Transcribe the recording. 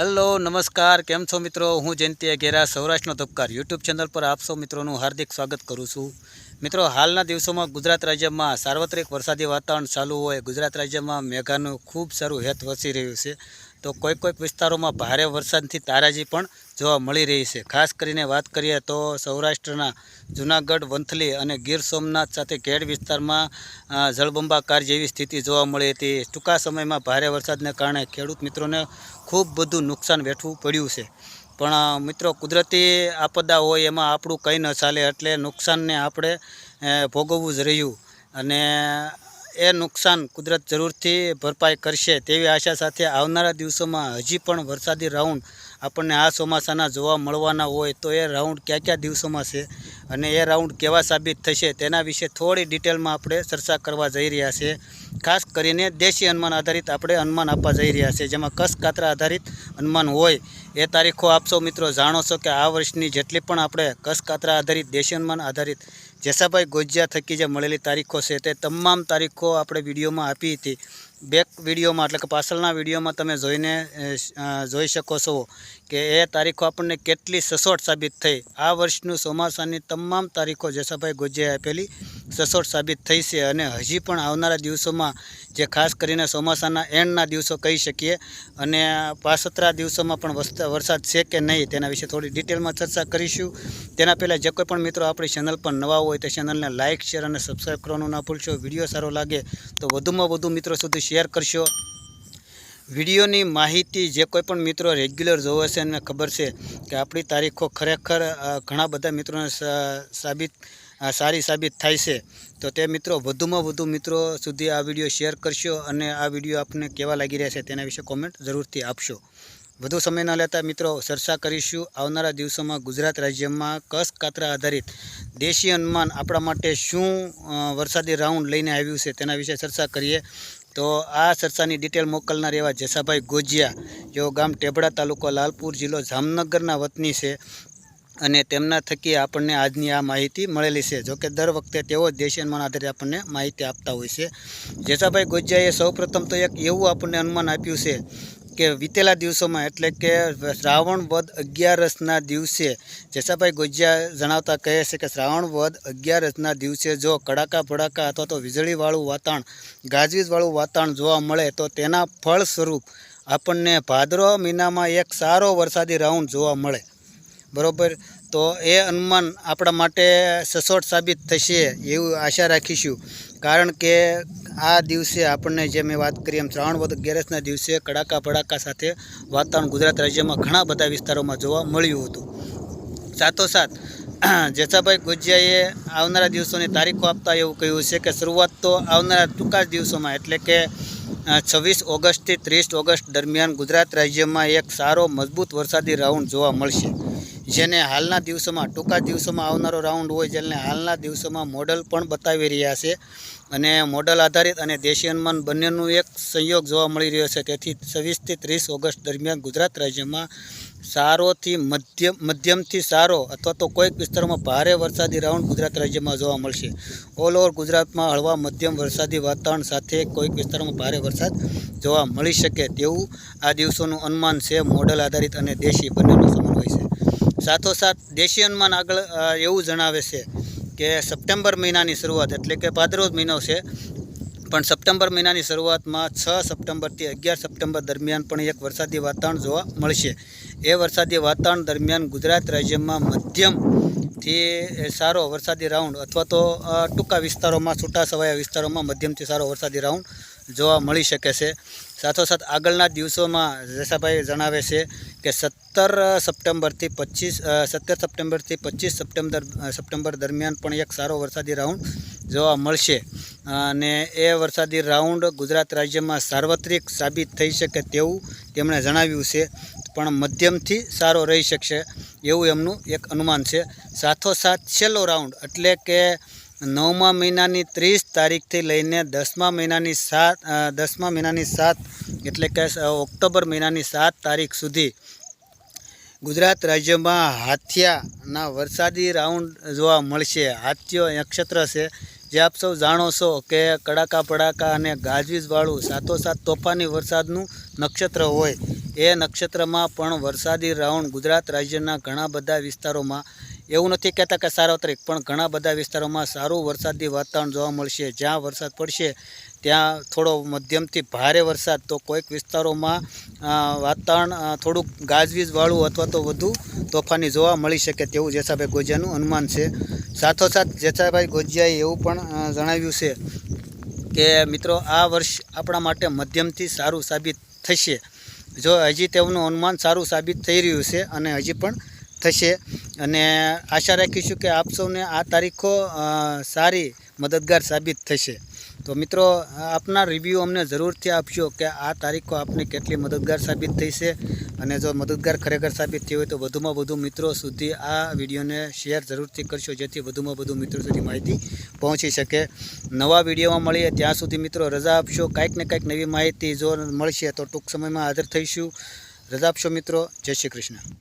Hello, નમસ્કાર. કેમ છો મિત્રો? હું જયંતિ ઘેરા સૌરાષ્ટ્રનો ધબકાર યુટ્યુબ ચેનલ પર આપ સૌ મિત્રોનું હાર્દિક સ્વાગત કરું છું. મિત્રો, હાલના દિવસોમાં ગુજરાત રાજ્યમાં સાર્વત્રિક વરસાદી વાતાવરણ ચાલુ હોય, ગુજરાત રાજ્યમાં મેઘાનું ખૂબ સારું હેત વસી રહ્યું છે. તો કોઈક કોઈક વિસ્તારોમાં ભારે વરસાદથી તારાજી પણ જોવા મળી રહી છે. ખાસ કરીને વાત કરીએ તો સૌરાષ્ટ્રના જૂનાગઢ, વંથલી અને ગીર સોમનાથ સાથે ખેડ વિસ્તારમાં જળબંબાકાર જેવી સ્થિતિ જોવા મળી હતી. ટૂંકા સમયમાં ભારે વરસાદને કારણે ખેડૂત મિત્રોને ખૂબ બધું નુકસાન વેઠવું પડ્યું છે. પણ મિત્રો, કુદરતી આપદા હોય એમાં આપણું કંઈ ન ચાલે એટલે નુકસાનને આપણે ભોગવવું જ રહ્યું. અને એ નુકસાન કુદરત જરૂરથી ભરપાઈ કરશે તેવી આશા સાથે આવનારા દિવસોમાં હજી પણ વરસાદી રાઉન્ડ આપણને આ ચોમાસાના જોવા મળવાના હોય તો એ રાઉન્ડ કયા કયા દિવસોમાં છે અને એ રાઉન્ડ કેવા સાબિત થશે તેના વિશે થોડી ડિટેલમાં આપણે ચર્ચા કરવા જઈ રહ્યા છીએ ખાસ કરીને દેશી અનુમાન આધારિત આપણે અનુમાન આપવા જઈ રહ્યા છીએ જેમાં કસ કાતરા આધારિત અનુમાન હોય એ તારીખો આપશો મિત્રો. જાણો છો કે આ વર્ષની જેટલી પણ આપણે કસ કાતરા આધારિત, દેશી અનુમાન આધારિત જેસાભાઈ ગોજિયા થકી જે મળેલી તારીખો છે તે તમામ તારીખો આપણે વિડીયોમાં આપી હતી. બેક વિડીયોમાં એટલે કે પાછળના વિડીયોમાં તમે જોઈને જોઈ શકો છો કે એ તારીખો આપણને કેટલી સચોટ સાબિત થઈ. આ વર્ષનું ચોમાસાની તમામ તારીખો જેસાભાઈ ગોજિયાએ આપેલી. સચોટ સાબિત થઈ છે અને હજી પણ આવનારા દિવસોમાં જે ખાસ કરીને ચોમાસાના એન્ડના દિવસો કહી શકીએ અને પાસતરા દિવસોમાં પણ વરસાદ છે કે નહીં તેના વિશે થોડી ડિટેલમાં ચર્ચા કરીશું. તેના પહેલાં જે કોઈ પણ મિત્રો આપણી ચેનલ પર નવા હોય તો ચેનલને લાઇક શેર અને સબસ્ક્રાઈબ કરવાનું ના ભૂલશો. વીડિયો સારો લાગે તો વધુમાં વધુ મિત્રો સુધી શેર કરશો. વિડીયોની માહિતી જે કોઈ પણ મિત્રો રેગ્યુલર જોવે છે એમને ખબર છે કે આપણી તારીખો ખરેખર ઘણા બધા મિત્રોને સાબિત સારી સાબિત થાય છે. તો તે મિત્રો, વધુમાં વધુ મિત્રો સુધી આ વીડિયો શેર કરશો અને આ વીડિયો આપને કેવા લાગી રહ્યા છે તેના વિશે કોમેન્ટ જરૂરથી આપશો. વધુ સમય ન લેતા મિત્રો, ચર્ચા કરીશું આવનારા દિવસોમાં ગુજરાત રાજ્યમાં કસ કાતરા આધારિત દેશી અનુમાન આપણા માટે શું વરસાદી રાઉન્ડ લઈને આવ્યું છે તેના વિશે ચર્ચા કરીએ. તો આ ચર્ચાની ડિટેલ મોકલનાર એવા જેસાભાઈ ગોજિયા, જેઓ ગામ ટેબડા તાલુકો લાલપુર જિલ્લો જામનગરના વતની છે. અને તેમના થકી આપણને આજની આ માહિતી મળેલી છે. જોકે દર વખતે તેઓ દેશિયનમાં આધારે આપણને માહિતી આપતા હોય છે. જેસાભાઈ ગોજિયાએ સૌપ્રથમ તો એક એવું આપણને અનુમાન આપ્યું છે કે વિતેલા દિવસોમાં એટલે કે શ્રાવણ વદ અગિયારસના દિવસે જેસાભાઈ ગોજિયા જણાવતા કહે છે કે શ્રાવણ વદ અગિયારસના દિવસે જો કડાકા ભડાકા અથવા તો વીજળીવાળું વાતાવરણ, ગાજવીજવાળું વાતાવરણ જોવા મળે તો તેના ફળ સ્વરૂપ આપણને ભાદરવા મહિનામાં એક સારો વરસાદી રાઉન્ડ જોવા મળે. બરોબર? તો એ અનુમાન આપણા માટે સચોટ સાબિત થશે એવું આશા રાખીશું. કારણ કે આ દિવસે આપણને જે મેં વાત કરી એમ શ્રાવણ વધ અગિયારસના દિવસે કડાકા ભડાકા સાથે વાતાવરણ ગુજરાત રાજ્યમાં ઘણા બધા વિસ્તારોમાં જોવા મળ્યું હતું. સાથોસાથ જેસાભાઈ ગુજિયાએ આવનારા દિવસોની તારીખો આપતા એવું કહ્યું છે કે શરૂઆત તો આવનારા ટૂંકા દિવસોમાં, એટલે કે છવ્વીસ ઓગસ્ટથી ત્રીસ ઓગસ્ટ દરમિયાન ગુજરાત રાજ્યમાં એક સારો, મજબૂત વરસાદી રાઉન્ડ જોવા મળશે. જેને હાલના દિવસોમાં, ટૂંકા દિવસોમાં આવનારો રાઉન્ડ હોય જેને હાલના દિવસોમાં મોડલ પણ બતાવી રહ્યા છે. અને મોડલ આધારિત અને દેશી અનુમાન બંનેનું એક સંયોગ જોવા મળી રહ્યો છે. તેથી છવ્વીસથી ત્રીસ ઓગસ્ટ દરમિયાન ગુજરાત રાજ્યમાં સારોથી મધ્યમ, મધ્યમથી સારો અથવા તો કોઈક વિસ્તારોમાં ભારે વરસાદી રાઉન્ડ ગુજરાત રાજ્યમાં જોવા મળશે. ઓલ ઓવર ગુજરાતમાં હળવા મધ્યમ વરસાદી વાતાવરણ સાથે કોઈક વિસ્તારોમાં ભારે વરસાદ જોવા મળી શકે તેવું આ દિવસોનું અનુમાન છે. મોડલ આધારિત અને દેશી બંનેનો સમન્વય છે. સાથોસાથ દેશી અનુમાન આગળ એવું જણાવે છે કે સપ્ટેમ્બર મહિનાની શરૂઆત એટલે કે ભાદરવો મહિનો છે. પણ સપ્ટેમ્બર મહિનાની શરૂઆતમાં છ સપ્ટેમ્બરથી અગિયાર સપ્ટેમ્બર દરમિયાન પણ એક વરસાદી વાતાવરણ જોવા મળશે. એ વરસાદી વાતાવરણ દરમિયાન ગુજરાત રાજ્યમાં મધ્યમથી સારો વરસાદી રાઉન્ડ અથવા તો ટૂંકા વિસ્તારોમાં, છૂટાછવાયા વિસ્તારોમાં મધ્યમથી સારો વરસાદી રાઉન્ડ જોવા મળી શકે છે. સાથોસાથ આગળના દિવસોમાં જસાભાઈ જણાવે છે કે સત્તર સપ્ટેમ્બરથી પચીસ સત્તર સપ્ટેમ્બરથી પચીસ સપ્ટેમ્બર સપ્ટેમ્બર દરમિયાન પણ એક સારો વરસાદી રાઉન્ડ જોવા મળશે. અને એ વરસાદી રાઉન્ડ ગુજરાત રાજ્યમાં સાર્વત્રિક સાબિત થઈ શકે તેવું તેમણે જણાવ્યું છે. પણ મધ્યમથી સારો રહી શકશે એવું એમનું એક અનુમાન છે. સાથોસાથ છેલ્લો રાઉન્ડ એટલે કે નવમા મહિનાની ત્રીસ તારીખથી લઈને દસમા મહિનાની સાત દસમા મહિનાની સાત એટલે કે ઓક્ટોબર મહિનાની સાત તારીખ સુધી ગુજરાત રાજ્યમાં હાથિયાના વરસાદી રાઉન્ડ જોવા મળશે. હાથીઓ નક્ષત્ર છે જે આપ સૌ જાણો છો કે કડાકા, પડાકા અને ગાજવીજવાળું સાતોસાત તોફાની વરસાદનું નક્ષત્ર હોય. એ નક્ષત્રમાં પણ વરસાદી રાઉન્ડ ગુજરાત રાજ્યના ઘણા બધા વિસ્તારોમાં એવું નથી કહેતા કે સાર્વત્રિક પણ ઘણા બધા વિસ્તારોમાં સારું વરસાદી વાતાવરણ જોવા મળશે. જ્યાં વરસાદ પડશે, ત્યાં થોડો મધ્યમથી ભારે વરસાદ. તો કોઈક વિસ્તારોમાં વાતાવરણ થોડુંક ગાજવીજવાળું અથવા તો વધુ તોફાની જોવા મળી શકે તેવું જેસાભાઈ ગોજિયાનું અનુમાન છે. સાથોસાથ જેસાભાઈ ગોજિયાએ એવું પણ જણાવ્યું છે કે, મિત્રો, આ વર્ષ આપણા માટે મધ્યમથી સારું સાબિત થશે. જો હજી તેમનું અનુમાન સારું સાબિત થઈ રહ્યું છે અને હજી પણ થશે. અને આશા રાખીશું કે આપ સૌને આ તારીખો સારી મદદગાર સાબિત થશે. તો મિત્રો, આપના રિવ્યૂ અમને જરૂરથી આપજો કે આ તારીખો આપને કેટલી મદદગાર સાબિત થઈ છે અને જો મદદગાર ખરેખર સાબિત થઈ હોય તો વધુમાં વધુ મિત્રો સુધી આ વિડીયોને શેર જરૂરથી કરશો, જેથી વધુમાં વધુ મિત્રો સુધી માહિતી પહોંચી શકે. નવા વિડીયોમાં મળીએ ત્યાં સુધી મિત્રો રજા આપશો. કાંઈક ને કાંઈક નવી માહિતી જો મળશે તો ટૂંક સમયમાં હાજર થઈશું. રજા આપશો મિત્રો. જય શ્રી કૃષ્ણ.